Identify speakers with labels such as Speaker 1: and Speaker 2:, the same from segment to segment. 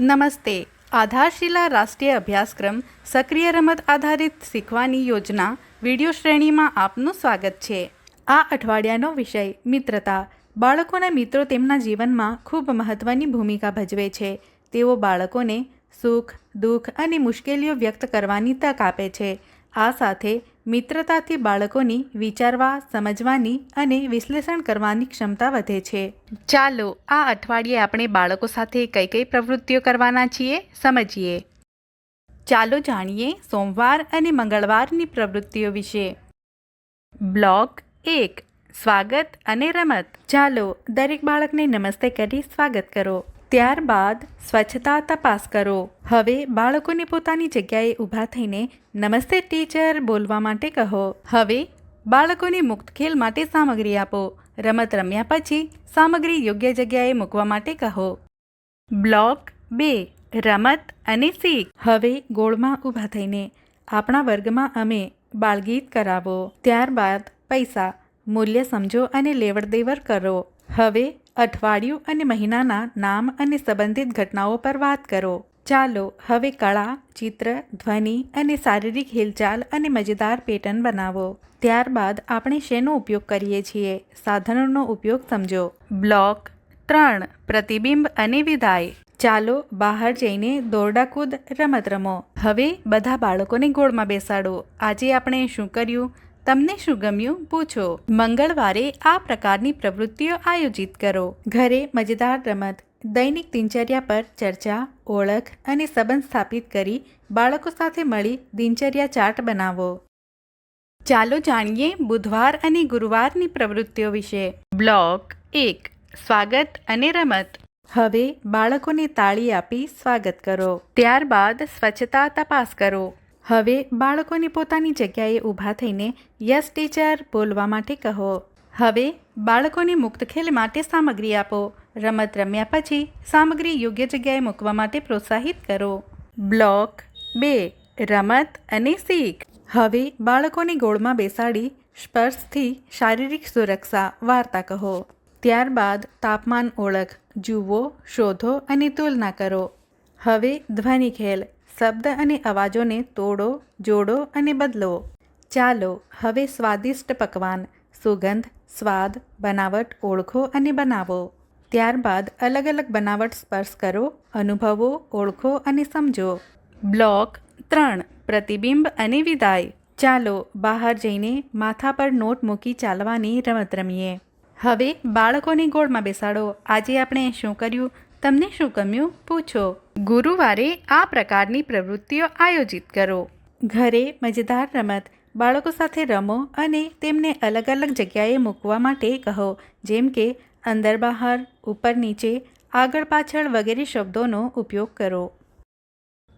Speaker 1: નમસ્તે. આધારશિલા રાષ્ટ્રીય અભ્યાસક્રમ સક્રિય રમત આધારિત શીખવાની યોજના વીડિયો શ્રેણીમાં આપનું સ્વાગત છે. આ અઠવાડિયાનો વિષય મિત્રતા. બાળકોના મિત્રો તેમના જીવનમાં ખૂબ મહત્ત્વની ભૂમિકા ભજવે છે. તેઓ બાળકોને સુખ, દુઃખ અને મુશ્કેલીઓ વ્યક્ત કરવાની તક આપે છે. આ સાથે મિત્રતાથી બાળકોની વિચારવા, સમજવાની અને વિશ્લેષણ કરવાની ક્ષમતા વધે છે. ચાલો, આ અઠવાડિયે આપણે બાળકો સાથે કઈ કઈ પ્રવૃત્તિઓ કરવાના છીએ, સમજીએ. ચાલો જાણીએ સોમવાર અને મંગળવારની પ્રવૃત્તિઓ વિશે. બ્લોક એક, સ્વાગત અને રમત. ચાલો, દરેક બાળકને નમસ્તે કરી સ્વાગત કરો. ત્યારબાદ સ્વચ્છતા તપાસ કરો. હવે બાળકોને પોતાની જગ્યાએ ઊભા થઈને નમસ્તે ટીચર બોલવા માટે કહો. હવે બાળકોને મુક્ત ખેલ માટે સામગ્રી આપો. રમત રમ્યા પછી સામગ્રી યોગ્ય જગ્યાએ મૂકવા માટે કહો. બ્લોક બે, રમત અને શીખ. હવે ગોળમાં ઊભા થઈને આપણા વર્ગમાં અમે બાળગીત કરાવો. ત્યારબાદ પૈસા, મૂલ્ય સમજો અને લેવડ દેવડ કરો. હવે અઠવાડિયું અને મહિનાના નામ અને સંબંધિત ઘટનાઓ પર વાત કરો. ચાલો, હવે કળા, ચિત્ર, ધ્વનિ અને શારીરિક હિલચાલ અને મજેદાર પેટર્ન બનાવો. ત્યારબાદ આપણે શેનો ઉપયોગ કરીએ છીએ? સાધનોનો ઉપયોગ સમજો. બ્લોક, ત્રણ, પ્રતિબિંબ અને વિદાય. ચાલો, બહાર જઈને દોરડાકૂદ રમત રમો. હવે બધા બાળકોને ગોળમાં બેસાડો. આજે આપણે શું કર્યું? તમને શું ગમ્યું? પૂછો. મંગળવારે આ પ્રકારની પ્રવૃત્તિઓ આયોજિત કરો. ઘરે મજેદાર રમત, દૈનિક દિનચર્યા પર ચર્ચા, ઓળખ અને સંબંધ સ્થાપિત કરી બાળકો સાથે મળી દિનચર્યા ચાર્ટ બનાવો. ચાલો જાણીએ બુધવાર અને ગુરુવારની પ્રવૃત્તિઓ વિશે. બ્લોક એક, સ્વાગત અને રમત. હવે બાળકોને તાળી આપી સ્વાગત કરો. ત્યારબાદ સ્વચ્છતા તપાસ કરો. હવે બાળકોને પોતાની જગ્યાએ ઊભા થઈને, યસ, ટીચર, બોલવા માટે કહો. હવે બાળકોને મુક્ત ખેલ માટે સામગ્રી આપો. રમત રમ્યા પછી સામગ્રી યોગ્ય જગ્યાએ મૂકવા માટે પ્રોત્સાહિત કરો. બ્લોક બે, રમત અને શીખ. હવે બાળકોને ગોળમાં બેસાડી સ્પર્શથી શારીરિક સુરક્ષા, વાર્તા કહો. ત્યારબાદ તાપમાન ઓળખ, જુઓ, શોધો અને તુલના કરો. હવે ધ્વનિ ખેલ. શબ્દ અને અવાજોને તોડો, જોડો અને બદલો. ચાલો, હવે સ્વાદિષ્ટ પકવાન, સુગંધ, સ્વાદ, બનાવટ ઓળખો અને બનાવો. ત્યારબાદ અલગ અલગ બનાવટ સ્પર્શ કરો, અનુભવો, ઓળખો અને સમજો. બ્લોક ત્રણ, પ્રતિબિંબ અને વિદાય. ચાલો, બહાર જઈને માથા પર નોટ મૂકી ચાલવાની રમત રમીએ. હવે બાળકોને ગોળમાં બેસાડો. આજે આપણે શું કર્યું? તમને શું ગમ્યું? પૂછો. ગુરુવારે આ પ્રકારની પ્રવૃત્તિઓ આયોજિત કરો. ઘરે મજેદાર રમત, બાળકો સાથે રમો અને તેમને અલગ અલગ જગ્યાએ મૂકવા માટે કહો, જેમ કે અંદર બહાર, ઉપર નીચે, આગળ પાછળ વગેરે શબ્દોનો ઉપયોગ કરો.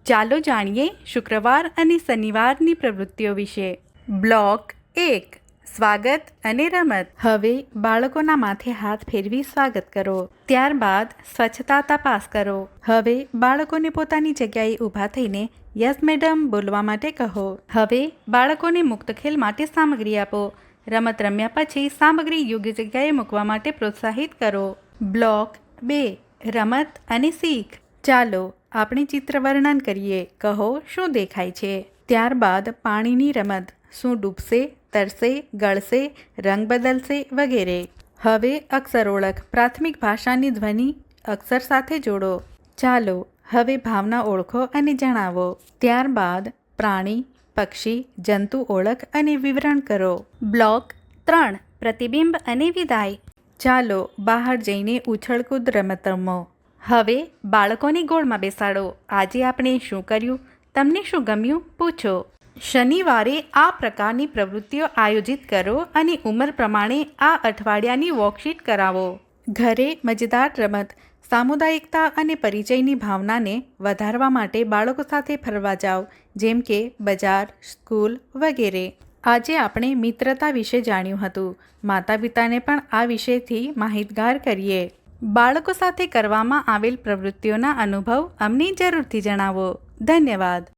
Speaker 1: ચાલો જાણીએ શુક્રવાર અને શનિવારની પ્રવૃત્તિઓ વિશે. બ્લોક એક સ્વાગત અને રમત. હવે બાળકોના માથે હાથ ફેરવી સ્વાગત કરો. ત્યારબાદ સ્વચ્છતા તપાસ કરો. હવે બાળકોને પોતાની જગ્યાએ ઊભા થઈને, યસ, મેડમ, બોલવા માટે કહો. હવે બાળકોને મુક્ત ખેલ માટે સામગ્રી આપો. રમત રમ્યા પછી સામગ્રી યોગ્ય જગ્યાએ મૂકવા માટે પ્રોત્સાહિત કરો. બ્લોક બે, રમત અને શીખ. ચાલો આપણે ચિત્ર વર્ણન કરીએ. કહો, શું દેખાય છે? ત્યારબાદ પાણીની રમત. શું ડૂબશે? તરશે ગળશે રંગ બદલશે વગેરે. હવે અક્ષર ઓળખ પ્રાથમિક ભાષાની ધ્વનિ અક્ષર સાથે જોડો. ચાલો હવે ભાવના ઓળખો અને જણાવો. ત્યારબાદ પ્રાણી, પક્ષી, જંતુ ઓળખ અને વિવરણ કરો. બ્લોક ત્રણ, પ્રતિબિંબ અને વિદાય. ચાલો બહાર જઈને ઉછળકૂદ રમત રમો હવે બાળકોને ગોળમાં બેસાડો. આજે આપણે શું કર્યું? તમને શું ગમ્યું? પૂછો. શનિવારે આ પ્રકારની પ્રવૃત્તિઓ આયોજિત કરો અને ઉંમર પ્રમાણે આ અઠવાડિયાની વર્કશીટ કરાવો. ઘરે મજેદાર રમત, સામુદાયિકતા અને પરિચયની ભાવનાને વધારવા માટે બાળકો સાથે ફરવા જાઓ, જેમ કે બજાર, સ્કૂલ વગેરે. આજે આપણે મિત્રતા વિશે જાણ્યું હતું. માતા પિતાને પણ આ વિષયથી માહિતગાર કરીએ. બાળકો સાથે કરવામાં આવેલ પ્રવૃત્તિઓના અનુભવ અમને જરૂરથી જણાવો. ધન્યવાદ.